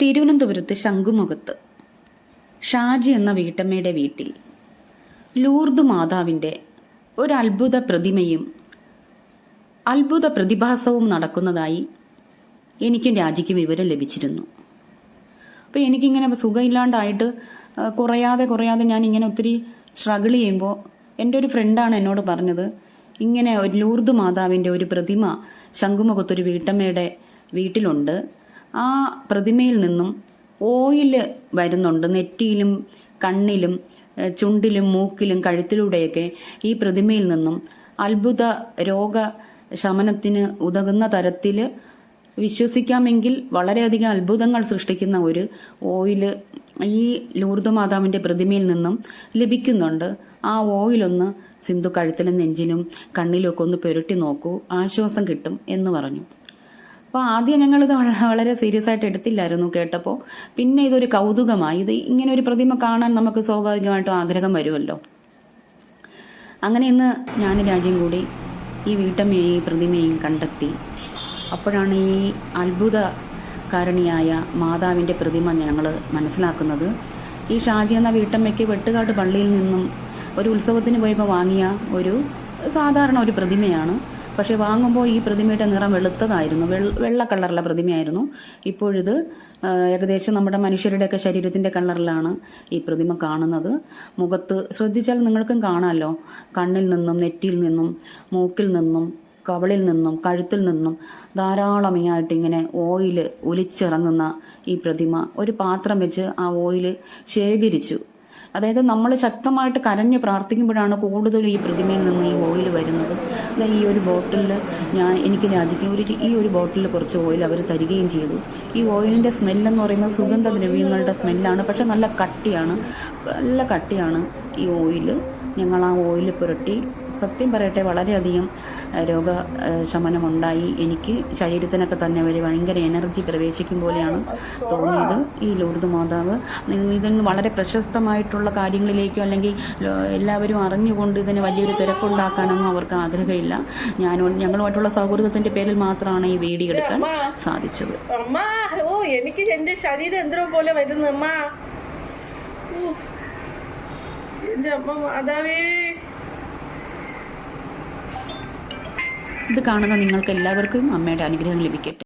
തിരുവനന്തപുരത്ത് ശംഖുമുഖത്ത്. ഷാജി എന്ന വീട്ടമ്മയുടെ വീട്ടിൽ. ലൂർദ് മാതാവിന്റെ ഒരത്ഭുത പ്രതിമയും അത്ഭുത പ്രതിഭാസവും നടക്കുന്നതായി എനിക്കും രാജിക്കും വിവരം ലഭിച്ചിരുന്നു. അപ്പോൾ എനിക്കിങ്ങനെ സുഖമില്ലാണ്ടായിട്ട് കുറയാതെ കുറയാതെ ഞാൻ ഇങ്ങനെ ഒത്തിരി സ്ട്രഗിൾ ചെയ്യുമ്പോൾ എന്റെ ഒരു ഫ്രണ്ടാണ് എന്നോട് പറഞ്ഞത് ഇങ്ങനെ ലൂർദ് മാതാവിന്റെ ഒരു പ്രതിമ ശംഖുമുഖത്തൊരു വീട്ടമ്മയുടെ വീട്ടിലുണ്ട്. ആ പ്രതിമയിൽ നിന്നും ഓയിൽ വരുന്നുണ്ട്. നെറ്റിയിലും കണ്ണിലും ചുണ്ടിലും മൂക്കിലും കഴുത്തിലൂടെയൊക്കെ ഈ പ്രതിമയിൽ നിന്നും അത്ഭുത രോഗ ശമനത്തിന് ഉതകുന്ന തരത്തിൽ വിശ്വസിക്കാമെങ്കിൽ വളരെയധികം അത്ഭുതങ്ങൾ സൃഷ്ടിക്കുന്ന ഒരു ഓയിൽ ഈ ലൂർദ് മാതാവിന്റെ പ്രതിമയിൽ നിന്നും ലഭിക്കുന്നുണ്ട്. ആ ഓയിലൊന്ന് സിന്ധു കഴുത്തിലും നെഞ്ചിലും കണ്ണിലും ഒക്കെ ഒന്ന് പുരട്ടി നോക്കൂ. ആശ്വാസം കിട്ടും എന്ന് പറഞ്ഞു. അപ്പോൾ ആദ്യം ഞങ്ങൾ ഇത് വളരെ സീരിയസ് ആയിട്ട് എടുത്തില്ലായിരുന്നു കേട്ടപ്പോൾ പിന്നെ ഇതൊരു കൗതുകമായി. ഇത് ഇങ്ങനെ ഒരു പ്രതിമ കാണാൻ നമുക്ക് സ്വാഭാവികമായിട്ടും ആഗ്രഹം വരുമല്ലോ. അങ്ങനെ ഇന്ന് ഞാൻ രാജ്യം കൂടി ഈ വീട്ടമ്മയെയും പ്രതിമയും കണ്ടെത്തി. അപ്പോഴാണ് ഈ അത്ഭുതകാരണിയായ മാതാവിന്റെ പ്രതിമ ഞങ്ങൾ മനസ്സിലാക്കുന്നത്. ഈ ഷാജി എന്ന വീട്ടമ്മയ്ക്ക് വെട്ടുകാട് പള്ളിയിൽ നിന്നും ഒരു ഉത്സവത്തിന് പോയപ്പോൾ വാങ്ങിയ ഒരു സാധാരണ ഒരു പ്രതിമയാണ്. പക്ഷെ വാങ്ങുമ്പോൾ ഈ പ്രതിമയുടെ നിറം വെളുത്തതായിരുന്നു. വെള്ള കളറുള്ള പ്രതിമയായിരുന്നു. ഇപ്പോഴിത് ഏകദേശം നമ്മുടെ മനുഷ്യരുടെയൊക്കെ ശരീരത്തിന്റെ കളറിലാണ് ഈ പ്രതിമ കാണുന്നത്. മുഖത്ത് ശ്രദ്ധിച്ചാൽ നിങ്ങൾക്കും കാണാമല്ലോ കണ്ണിൽ നിന്നും നെറ്റിയിൽ നിന്നും മൂക്കിൽ നിന്നും കവളിൽ നിന്നും കഴുത്തിൽ നിന്നും ധാരാളമായിട്ട് ഇങ്ങനെ ഓയിൽ ഒലിച്ചിറങ്ങുന്ന ഈ പ്രതിമ. ഒരു പാത്രം വെച്ച് ആ ഓയിൽ ശേഖരിച്ചു. അതായത് നമ്മൾ ശക്തമായിട്ട് കരഞ്ഞ് പ്രാർത്ഥിക്കുമ്പോഴാണ് കൂടുതലും ഈ പ്രതിമയിൽ നിന്ന് ഈ ഓയിൽ വരുന്നത്. ഈ ഒരു ബോട്ടിലിൽ ഞാൻ എനിക്ക് രാജിക്കും ഒരു ഈ ഒരു ബോട്ടിലിൽ കുറച്ച് ഓയിൽ അവർ തരികയും ചെയ്തു. ഈ ഓയിലിന്റെ സ്മെല്ലെന്ന് പറയുന്നത് സുഗന്ധദ്രവ്യങ്ങളുടെ സ്മെല്ലാണ് പക്ഷെ നല്ല കട്ടിയാണ്. നല്ല കട്ടിയാണ് ഈ ഓയിൽ ഞങ്ങൾ ആ ഓയിൽ പുരട്ടി. സത്യം പറയട്ടെ വളരെയധികം രോഗ ശമനമുണ്ടായി. എനിക്ക് ശരീരത്തിനൊക്കെ തന്നെ ഒരു ഭയങ്കര എനർജി പ്രവേശിക്കും പോലെയാണ് തോന്നിയത് ഈ ലൂർദ് മാതാവ്. ഇതിന് വളരെ പ്രശസ്തമായിട്ടുള്ള കാര്യങ്ങളിലേക്കോ അല്ലെങ്കിൽ എല്ലാവരും അറിഞ്ഞുകൊണ്ട് ഇതിന് വലിയൊരു തിരക്കുണ്ടാക്കാനൊന്നും അവർക്ക് ആഗ്രഹമില്ല. ഞാൻ ഞങ്ങളുമായിട്ടുള്ള സൗഹൃദത്തിന്റെ പേരിൽ മാത്രമാണ് ഈ വീഡിയോ എടുക്കാൻ സാധിച്ചത്. എനിക്ക് എന്റെ ശരീരം എന്തോ പോലെ വരുന്നു. എന്റെ അമ്മ മാതാവേ. ഇത് കാണുന്ന നിങ്ങൾക്ക് എല്ലാവർക്കും അമ്മയുടെ അനുഗ്രഹം ലഭിക്കട്ടെ.